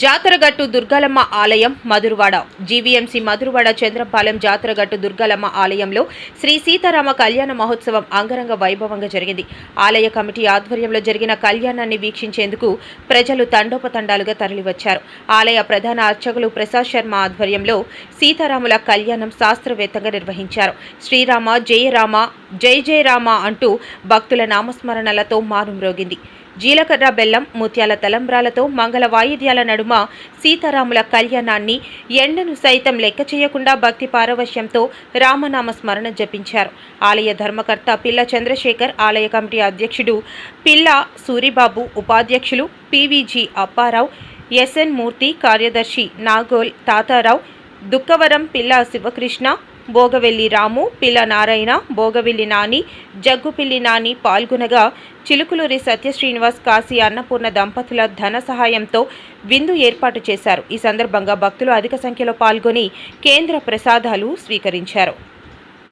జాతరగట్టు దుర్గలమ్మ ఆలయం మధురవాడ. జీవీఎంసీ మధురవాడ చంద్రపాలెం జాతరగట్టు దుర్గలమ్మ ఆలయంలో శ్రీ సీతారామ కళ్యాణ మహోత్సవం అంగరంగ వైభవంగా జరిగింది. ఆలయ కమిటీ ఆధ్వర్యంలో జరిగిన కళ్యాణాన్ని వీక్షించేందుకు ప్రజలు తండోపతండాలుగా తరలివచ్చారు. ఆలయ ప్రధాన అర్చకులు ప్రసాద్ శర్మ ఆధ్వర్యంలో సీతారాముల కళ్యాణం శాస్త్రవేత్తంగా నిర్వహించారు. శ్రీరామ జయరామ జై జై జయ రామ అంటూ భక్తుల నామస్మరణలతో మారుమ్రోగింది జీలకర్ర బెల్లం ముత్యాల తలంబ్రాలతో మంగళ వాయిద్యాల నడుమ సీతారాముల కళ్యాణాన్ని ఎండను సైతం లెక్క చేయకుండా భక్తి పారవశ్యంతో రామనామ స్మరణ జపించారు. ఆలయ ధర్మకర్త పిల్ల చంద్రశేఖర్ ఆలయ కమిటీ అధ్యక్షుడు పిల్ల సూరిబాబు ఉపాధ్యక్షులు పీవీజీ అప్పారావు ఎస్ఎన్ మూర్తి కార్యదర్శి నాగోల్ తాతారావు దుక్కవరం పిల్ల శివకృష్ణ భోగవెల్లి రాము పిల్ల నారాయణ భోగవెల్లి నాని జగ్గుపిల్లి నాని పాల్గొనగా చిలుకులూరి సత్య శ్రీనివాస్ కాశీ అన్నపూర్ణ దంపతుల ధన సహాయంతో విందు ఏర్పాటు చేశారు. ఈ సందర్భంగా భక్తులు అధిక సంఖ్యలో పాల్గొని కేంద్ర ప్రసాదాలు స్వీకరించారు.